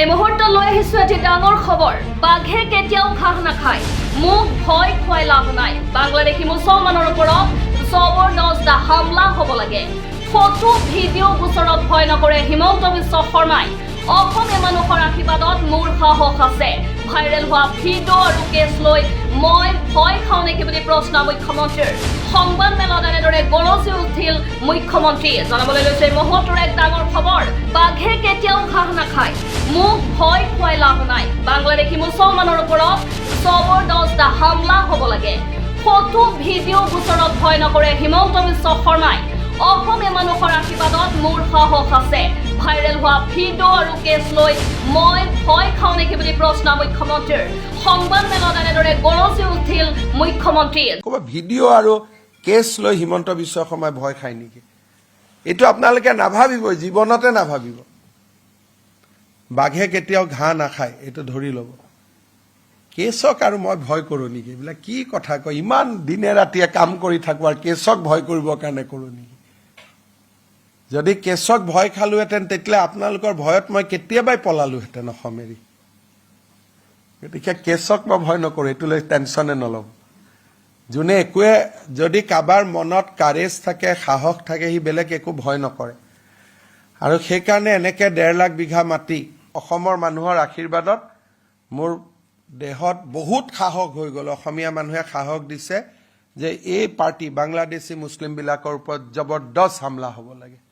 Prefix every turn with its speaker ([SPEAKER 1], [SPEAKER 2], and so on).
[SPEAKER 1] এই মুহূৰ্তত লৈ আহিছো এটি ডাঙৰ খবৰ। বাঘে কেতিয়াও ঘাঁহ নাখায়। মোক ভয় খুৱাই লাভ নাই। বাংলাদেশী মুছলমানৰ ওপৰত জবৰদস্ত হামলা হ'ব লাগে। ফটো, ভিডিঅ' গোচৰত ভয় নকৰে হিমন্ত বিশ্ব শৰ্মাই। অসমীয়া মানুহৰ আশীৰ্বাদত মোৰ সাহস আছে। ভাইৰেল হোৱা ভিডিঅ' আৰু কেছ লৈ মই ভয় খাওঁ নেকি বুলি প্ৰশ্ন মুখ্যমন্ত্ৰীৰ। সংবাদ মেলত এনেদৰে গৰজি উঠিল মুখ্যমন্ত্ৰীয়ে জনাবলৈ লৈছে এই এক ডাঙৰ খবৰ। বাঘে মোক ভয় খুৱাই লাভ নাই। বাংলাদেশী মুছলমানৰ ওপৰত জবৰদস্ত হামলা হ'ব লাগে। ফটো, ভিডিঅ' গোচৰত ভয় নকৰে হিমন্ত বিশ্ব শৰ্মাই। অসমীয়া মানুহৰ আশীৰ্বাদত মোৰ সাহস আছে। ভাইৰেল হোৱা ভিডিঅ' আৰু কেছ লৈ মই ভয় খাওঁ নেকি বুলি প্ৰশ্ন মুখ্যমন্ত্ৰীৰ। সংবাদ মেলত এনেদৰে গৰজি উঠিল মুখ্যমন্ত্ৰীয়ে
[SPEAKER 2] ভিডিঅ' আৰু কেছ লৈ হিমন্ত বিশ্ব শৰ্মাই ভয় খায় নেকি? এইটো আপোনালোকে নাভাবিব জীৱনতে নাভাবিব। বাঘে কেতিয়াও ঘাঁহ নাখায়, এইটো ধৰি ল'ব। কেছক আৰু মই ভয় কৰোঁ নেকি? এইবিলাক কি কথা কয়? ইমান দিনে ৰাতিয়ে কাম কৰি থাকোঁ আৰু কেছক ভয় কৰিবৰ কাৰণে কৰোঁ নেকি? যদি কেছক ভয় খালোহেঁতেন, তেতিয়াহ'লে আপোনালোকৰ ভয়ত মই কেতিয়াবাই পলালোহেঁতেন অসম এৰি গতিকে কেছক মই ভয় নকৰোঁ, এইটো লৈ টেনশ্যনে নল'ব যোনে একোৱে যদি কাৰোবাৰ মনত কাৰেজ থাকে, সাহস থাকে, সি বেলেগ একো ভয় নকৰে। আৰু সেইকাৰণে এনেকে ডেৰ লাখ বিঘা মাটি অসমৰ মানুহৰ আশীৰ্বাদত মোৰ দেহত বহুত সাহস হৈ গ'ল। অসমীয়া মানুহে সাহস দিছে যে এই পাৰ্টি বাংলাদেশী মুছলিমবিলাকৰ ওপৰত জবৰদস্ত হামলা হ'ব লাগে।